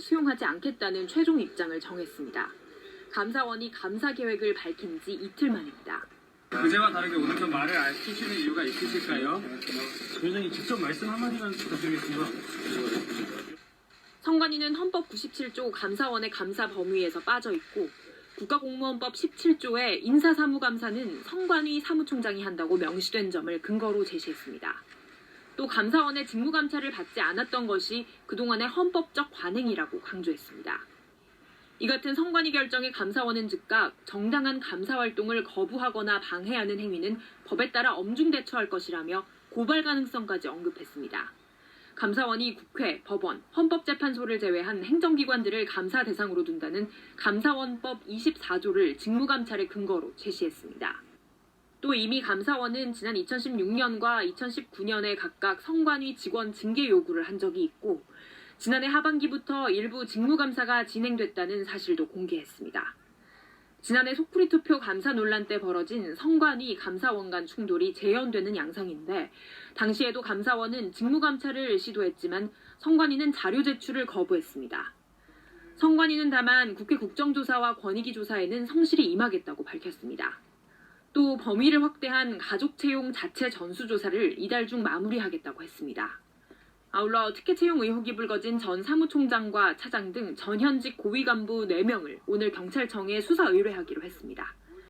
수용하지 않겠다는 최종 입장을 정했습니다. 감사원이 감사 계획을 밝힌 지 이틀 만입니다. 그제와 다르게 오늘 좀 말을 안 키시는 이유가 있으실까요? 회장님 직접 말씀 한마디만 부탁드리겠습니다. 성관위는 헌법 97조 감사원의 감사 범위에서 빠져 있고 국가공무원법 17조의 인사사무감사는 성관위 사무총장이 한다고 명시된 점을 근거로 제시했습니다. 또 감사원의 직무감찰을 받지 않았던 것이 그동안의 헌법적 관행이라고 강조했습니다. 이 같은 성관위 결정에 감사원은 즉각 정당한 감사 활동을 거부하거나 방해하는 행위는 법에 따라 엄중 대처할 것이라며 고발 가능성까지 언급했습니다. 감사원이 국회, 법원, 헌법재판소를 제외한 행정기관들을 감사 대상으로 둔다는 감사원법 24조를 직무감찰의 근거로 제시했습니다. 또 이미 감사원은 지난 2016년과 2019년에 각각 성관위 직원 징계 요구를 한 적이 있고 지난해 하반기부터 일부 직무감사가 진행됐다는 사실도 공개했습니다. 지난해 속풀이 투표 감사 논란 때 벌어진 성관위 감사원 간 충돌이 재현되는 양상인데 당시에도 감사원은 직무감찰을 시도했지만 성관위는 자료 제출을 거부했습니다. 성관위는 다만 국회 국정조사와 권익위 조사에는 성실히 임하겠다고 밝혔습니다. 또 범위를 확대한 가족 채용 자체 전수조사를 이달 중 마무리하겠다고 했습니다. 아울러 특혜 채용 의혹이 불거진 전 사무총장과 차장 등 전현직 고위 간부 4명을 오늘 경찰청에 수사 의뢰하기로 했습니다.